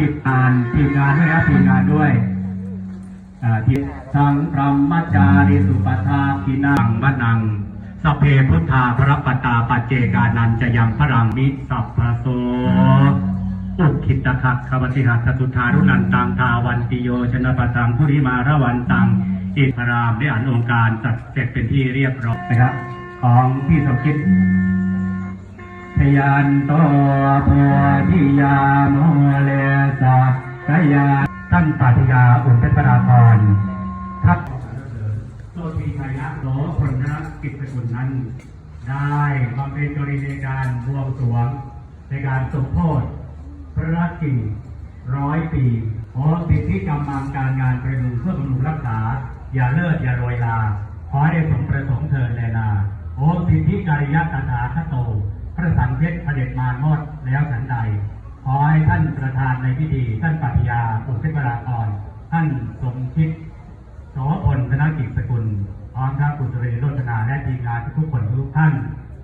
ทีมงานทีมงานด้วยนะทีมงานด้วยอ่าทีมสังพรหมจาริสุปทาคินังวนังสพเพพุทธาพระปตตาปัจเจกานันจะยังพรังมิสัพพโสอุคิตคักขวติหัตตุธารุนันตังทาวันติโยชนะปะตังพุริมาระวันตังอิพรามได้อ่านองค์การจัดเสร็จเป็นที่เรียบร้อยนะครับ ของพี่สมคิดพยันโตโพธิยาโมเลสะ กยาท่านปาฏิยาอุปเทศราพรทัพโสตีชัยนะโสพลนะกิจสกุลนั้น ได้บำเพ็ญกรณีในการบวงสรวงในการสมโพธิพระราชกิ่งร้อยปีขอสิทธิกำลังการงานประดุงเพื่อบำรุงรักษา อย่าเลิศอย่าโรยลา ขอให้ได้สมประสงค์เทินแลนาโอสิทธิจริยตถาคโต พระสังเพชรเด็จมามอดแล้วฉันใด ขอให้ท่านประธานในพิธีท่านปัทยานสมคิดโสพลธนกิจสกุลพร้อมทั้งคุณสุริโรจนาและทีมงานทุกคนทุกท่าน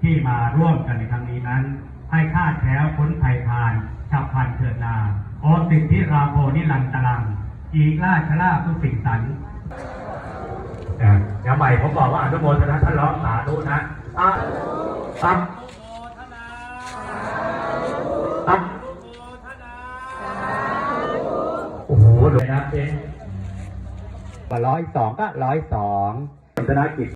ที่มาร่วมกันในครั้งนี้นั้น ให้ข้าดแคล้วพ้นภัยพานฉับพันเถิดนาโอสิทธิราโพนิลันตลัง อีกราชลาทุกสิ่งสรรค์อะเดี๋ยวใหม่ผมบอกว่าอนุโมทนาท่านร้องสาธุนะอะตับตับ เลยนะเจ๊ร้อยสองก็ร้อยสองธนกิจ